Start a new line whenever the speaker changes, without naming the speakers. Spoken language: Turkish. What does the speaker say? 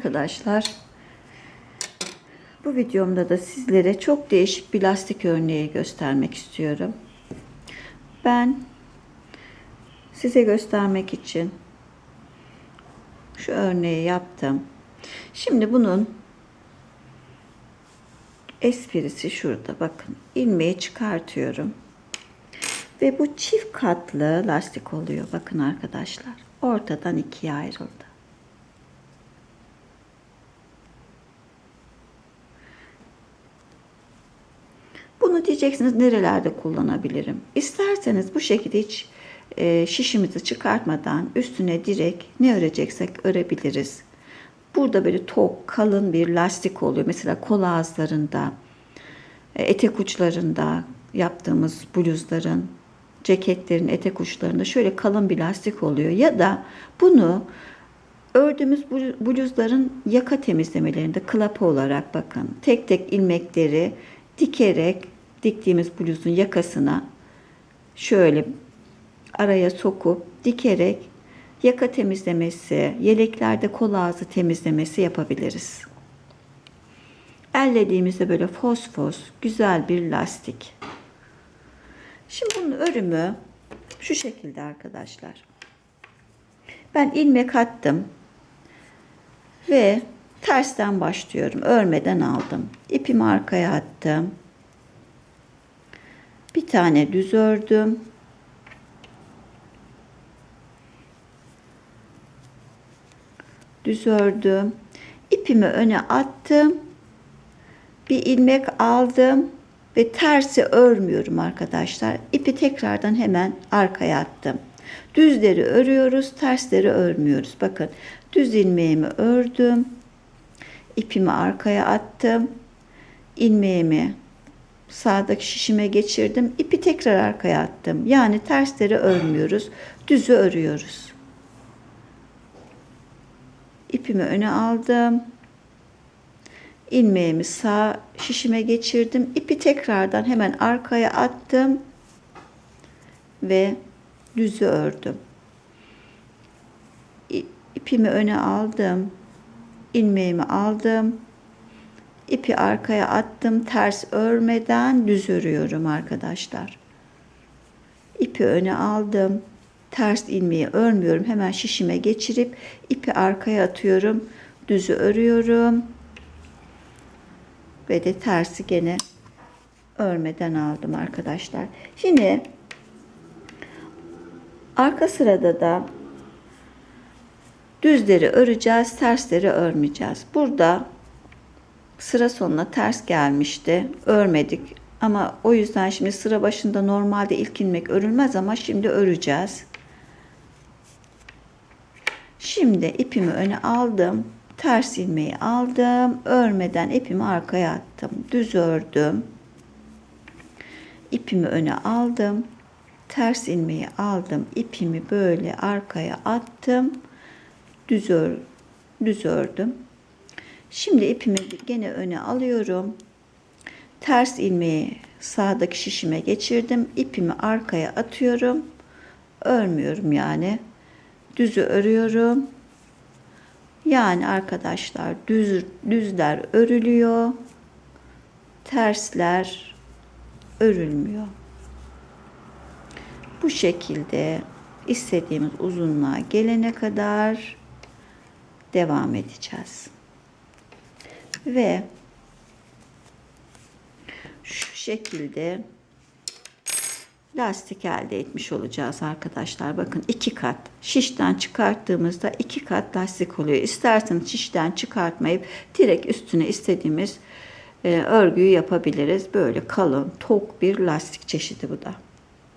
Arkadaşlar bu videomda da sizlere çok değişik bir lastik örneği göstermek istiyorum. Ben size göstermek için şu örneği yaptım. Şimdi bunun esprisi şurada bakın. ilmeği çıkartıyorum. Ve bu çift katlı lastik oluyor. Bakın arkadaşlar. Ortadan ikiye ayrıldı. Bunu diyeceksiniz nerelerde kullanabilirim? İsterseniz bu şekilde hiç e, şişimizi çıkartmadan üstüne direkt ne öreceksek örebiliriz. Burada böyle tok, kalın bir lastik oluyor. Mesela kol ağızlarında, e, etek uçlarında yaptığımız bluzların, ceketlerin etek uçlarında şöyle kalın bir lastik oluyor. Ya da bunu ördüğümüz bluzların yaka temizlemelerinde klapa olarak bakın. Tek tek ilmekleri dikerek diktiğimiz bluzun yakasına şöyle araya sokup dikerek yaka temizlemesi, yeleklerde kol ağzı temizlemesi yapabiliriz. Ellediğimizde böyle fosfos güzel bir lastik. Şimdi bunun örümü şu şekilde arkadaşlar. Ben ilmek attım ve tersten başlıyorum. Örmeden aldım. İpimi arkaya attım. Bir tane düz ördüm. Düz ördüm. İpimi öne attım. Bir ilmek aldım ve tersi örmüyorum arkadaşlar. İpi tekrardan hemen arkaya attım. Düzleri örüyoruz, tersleri örmüyoruz. Bakın düz ilmeğimi ördüm. İpimi arkaya attım. ilmeğimi sağdaki şişime geçirdim. İpi tekrar arkaya attım. Yani tersleri örmüyoruz. Düzü örüyoruz. İpimi öne aldım. ilmeğimi sağ şişime geçirdim. İpi tekrardan hemen arkaya attım ve düzü ördüm. İpimi öne aldım. ilmeğimi aldım. İpi arkaya attım. Ters örmeden düz örüyorum arkadaşlar. İpi öne aldım. Ters ilmeği örmüyorum. Hemen şişime geçirip ipi arkaya atıyorum. Düzü örüyorum. Ve de tersi gene örmeden aldım arkadaşlar. Şimdi arka sırada da düzleri öreceğiz, tersleri örmeyeceğiz. Burada sıra sonuna ters gelmişti. Örmedik. Ama o yüzden şimdi sıra başında normalde ilk ilmek örülmez ama şimdi öreceğiz. Şimdi ipimi öne aldım. Ters ilmeği aldım. Örmeden ipimi arkaya attım. Düz ördüm. İpimi öne aldım. Ters ilmeği aldım. İpimi böyle arkaya attım. Düz, ör, düz ördüm. Şimdi ipimi gene öne alıyorum. Ters ilmeği sağdaki şişime geçirdim. İpimi arkaya atıyorum. Örmüyorum yani. Düzü örüyorum. Yani arkadaşlar düz düzler örülüyor. Tersler örülmüyor. Bu şekilde istediğimiz uzunluğa gelene kadar devam edeceğiz. Ve şu şekilde lastik elde etmiş olacağız arkadaşlar. Bakın iki kat şişten çıkarttığımızda iki kat lastik oluyor. İsterseniz şişten çıkartmayıp direkt üstüne istediğimiz e, örgüyü yapabiliriz. Böyle kalın, tok bir lastik çeşidi bu da.